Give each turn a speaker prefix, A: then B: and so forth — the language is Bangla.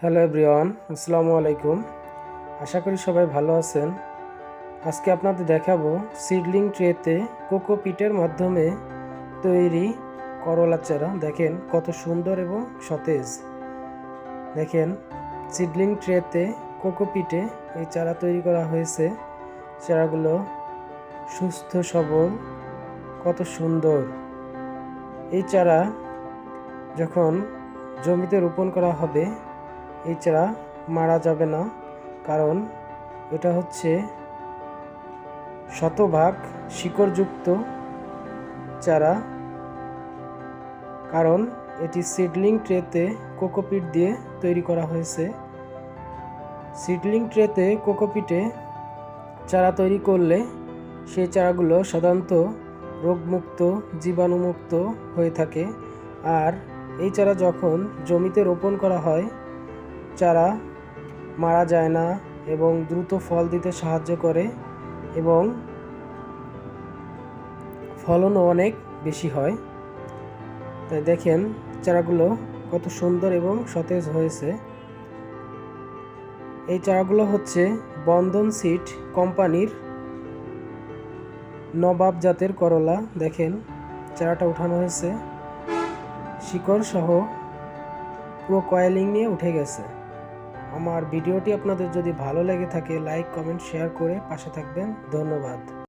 A: হ্যালো এভরিওয়ান, আসসালামু আলাইকুম। আশা করি সবাই ভালো আছেন। আজকে আপনাদের দেখাবো সিডলিং ট্রেতে কোকোপিটের মাধ্যমে তৈরি করলা চারা। দেখেন কত সুন্দর এবং সতেজ। দেখেন, সিডলিং ট্রেতে কোকোপিটে এই চারা তৈরি করা হয়েছে। চারাগুলো সুস্থ, সবল, কত সুন্দর। এই চারা যখন জমিতে রোপণ করা হবে চারা মারা যাবে না, কারণ এটা হচ্ছে শতভাগ শিকড়যুক্ত চারা। কারণ এটি সিডলিং ট্রেতে কোকোপিট দিয়ে তৈরি করা হয়েছে। সিডলিং ট্রেতে কোকোপিটে চারা তৈরি করলে সেই চারাগুলো সাধারণত রোগমুক্ত, জীবাণুমুক্ত হয়ে থাকে। আর এই চারা যখন জমিতে রোপণ করা হয় চারা মারা যায় না এবং দ্রুত ফল দিতে সাহায্য করে এবং ফলনও অনেক বেশি হয়। তাই দেখেন, চারাগুলো কত সুন্দর এবং সতেজ হয়েছে। এই চারাগুলো হচ্ছে বন্ধন সিট কোম্পানির নবাব জাতের করলা। দেখেন, চারাটা উঠানো হয়েছে। শিকড় সহ পুরো কয়েলিং নিয়ে উঠে গেছে। আমার ভিডিওটি আপনাদের যদি ভালো লেগে থাকে লাইক কমেন্ট শেয়ার করে পাশে থাকবেন। ধন্যবাদ।